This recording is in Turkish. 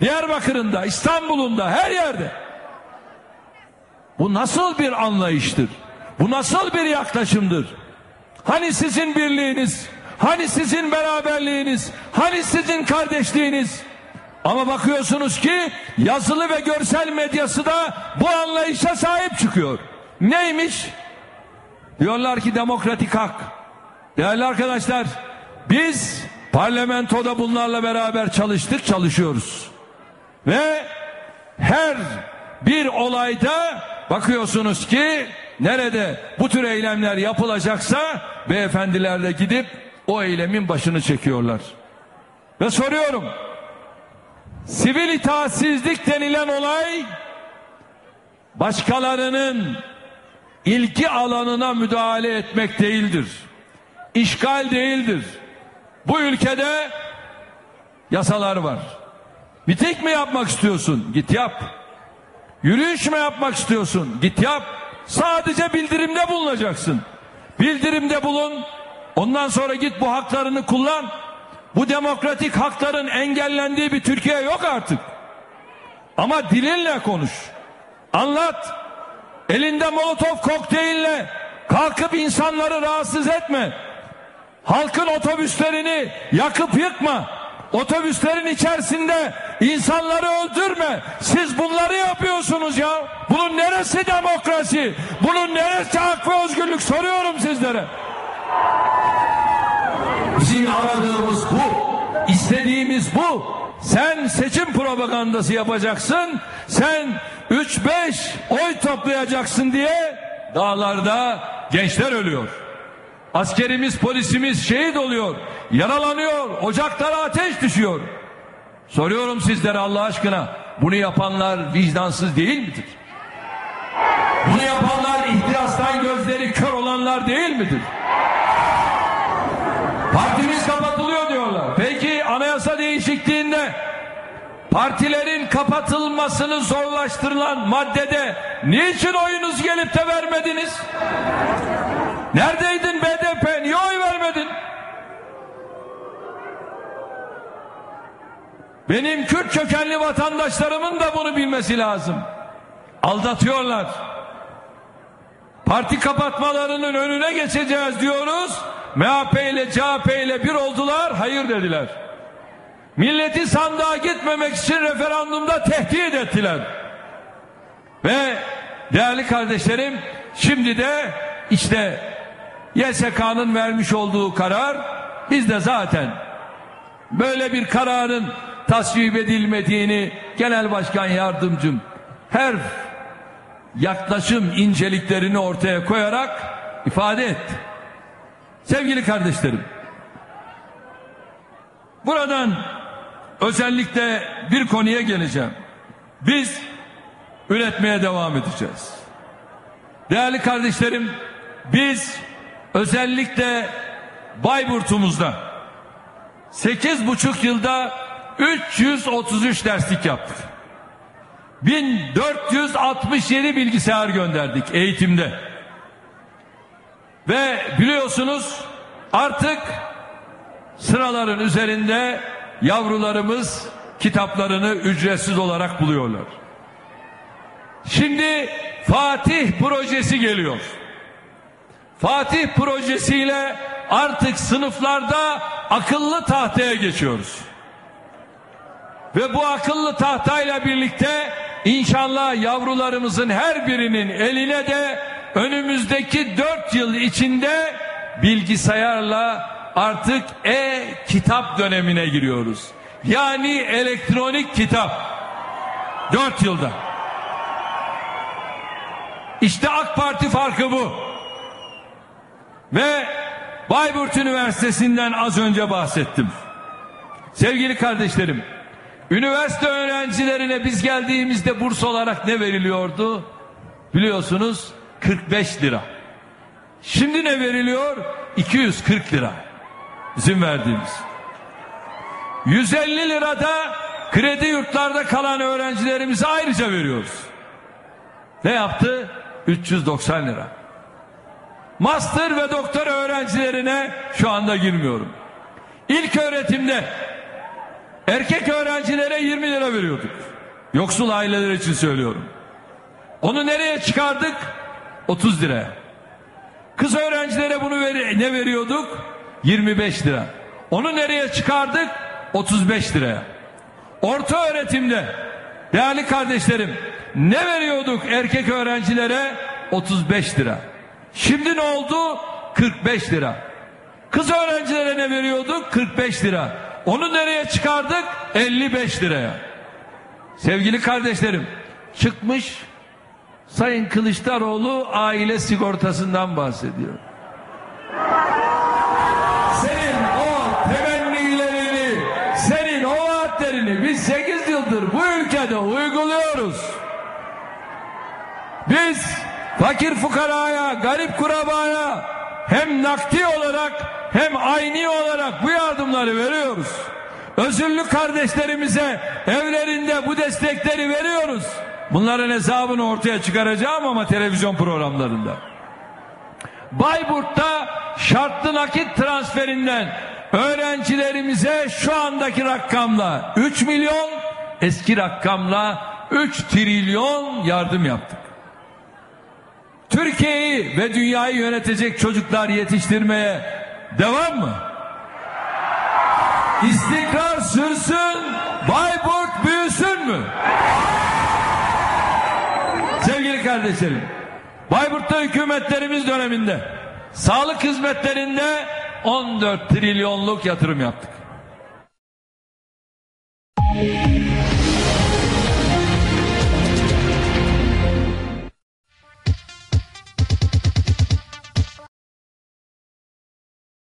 Diyarbakır'ında, İstanbul'unda, her yerde. Bu nasıl bir anlayıştır? Bu nasıl bir yaklaşımdır? Hani sizin birliğiniz, hani sizin beraberliğiniz, hani sizin kardeşliğiniz? Ama bakıyorsunuz ki yazılı ve görsel medyası da bu anlayışa sahip çıkıyor. Neymiş? Diyorlar ki demokratik hak. Değerli arkadaşlar, biz parlamentoda bunlarla beraber çalıştık, çalışıyoruz. Ve her bir olayda bakıyorsunuz ki nerede bu tür eylemler yapılacaksa beyefendiler de gidip o eylemin başını çekiyorlar. Ve soruyorum. Sivil itaatsizlik denilen olay başkalarının ilgi alanına müdahale etmek değildir. İşgal değildir. Bu ülkede yasalar var. Miting mi yapmak istiyorsun? Git yap. Yürüyüş mü yapmak istiyorsun? Git yap. Sadece bildirimde bulunacaksın. Bildirimde bulun. Ondan sonra git bu haklarını kullan. Bu demokratik hakların engellendiği bir Türkiye yok artık. Ama dilinle konuş. Anlat. Elinde molotof kokteylle kalkıp insanları rahatsız etme. Halkın otobüslerini yakıp yıkma. Otobüslerin içerisinde insanları öldürme. Siz bunları yapıyorsunuz ya. Bunun neresi demokrasi? Bunun neresi hak ve özgürlük soruyorum sizlere. Bizim aradığımız bu. İstediğimiz bu. Sen seçim propagandası yapacaksın. Sen 3-5 oy toplayacaksın diye dağlarda gençler ölüyor. Askerimiz, polisimiz şehit oluyor. Yaralanıyor. Ocaklara ateş düşüyor. Soruyorum sizlere Allah aşkına. Bunu yapanlar vicdansız değil midir? Bunu yapanlar ihtirastan gözleri kör olanlar değil midir? Partimiz kapatılıyor diyorlar. Peki anayasa değişikliğinde partilerin kapatılmasını zorlaştırılan maddede niçin oyunuz gelip de vermediniz? Neredeydin Benim Kürt kökenli vatandaşlarımın da bunu bilmesi lazım. Aldatıyorlar. Parti kapatmalarının önüne geçeceğiz diyoruz. MHP ile CHP ile bir oldular, hayır dediler. Milleti sandığa gitmemek için referandumda tehdit ettiler. Ve değerli kardeşlerim, şimdi de işte YSK'nın vermiş olduğu karar, biz de zaten böyle bir kararın tasvip edilmediğini genel başkan yardımcım her yaklaşım inceliklerini ortaya koyarak ifade etti. Sevgili kardeşlerim, buradan özellikle bir konuya geleceğim. Biz üretmeye devam edeceğiz. Değerli kardeşlerim, biz özellikle Bayburt'umuzda 8 buçuk yılda 333 derslik yaptık. 1467 bilgisayar gönderdik eğitimde. Ve biliyorsunuz artık sıraların üzerinde yavrularımız kitaplarını ücretsiz olarak buluyorlar. Şimdi Fatih projesi geliyor. Fatih projesiyle artık sınıflarda akıllı tahtaya geçiyoruz. Ve bu akıllı tahtayla birlikte inşallah yavrularımızın her birinin eline de önümüzdeki dört yıl içinde bilgisayarla artık e-kitap dönemine giriyoruz. Yani elektronik kitap. Dört yılda. İşte AK Parti farkı bu. Ve Bayburt Üniversitesi'nden az önce bahsettim. Sevgili kardeşlerim, üniversite öğrencilerine biz geldiğimizde burs olarak ne veriliyordu? Biliyorsunuz 45 lira. Şimdi ne veriliyor? 240 lira. Bizim verdiğimiz. 150 lirada kredi yurtlarda kalan öğrencilerimize ayrıca veriyoruz. Ne yaptı? 390 lira. Master ve doktor öğrencilerine şu anda girmiyorum. İlk öğretimde Erkek öğrencilere 20 lira veriyorduk. Yoksul aileler için söylüyorum. Onu nereye çıkardık? 30 liraya. Kız öğrencilere bunu veri- ne veriyorduk? 25 lira. Onu nereye çıkardık? 35 liraya. Orta öğretimde değerli kardeşlerim ne veriyorduk erkek öğrencilere? 35 lira. Şimdi ne oldu? 45 lira. Kız öğrencilere ne veriyorduk? 45 lira. Onu nereye çıkardık? 55 liraya. Sevgili kardeşlerim çıkmış Sayın Kılıçdaroğlu aile sigortasından bahsediyor. Senin o temennilerini, senin o vaatlerini biz 8 yıldır bu ülkede uyguluyoruz. Biz fakir fukaraya, garip kurabaya hem nakdi olarak hem ayni olarak bu yardımları veriyoruz. Özürlü kardeşlerimize evlerinde bu destekleri veriyoruz. Bunların hesabını ortaya çıkaracağım ama televizyon programlarında. Bayburt'ta şartlı nakit transferinden öğrencilerimize şu andaki rakamla 3 milyon eski rakamla 3 trilyon yardım yaptık. Türkiye'yi ve dünyayı yönetecek çocuklar yetiştirmeye Devam mı? İstikrar sürsün, Bayburt büyüsün mü? Sevgili kardeşlerim, Bayburt'ta hükümetlerimiz döneminde sağlık hizmetlerinde 14 trilyonluk yatırım yaptık.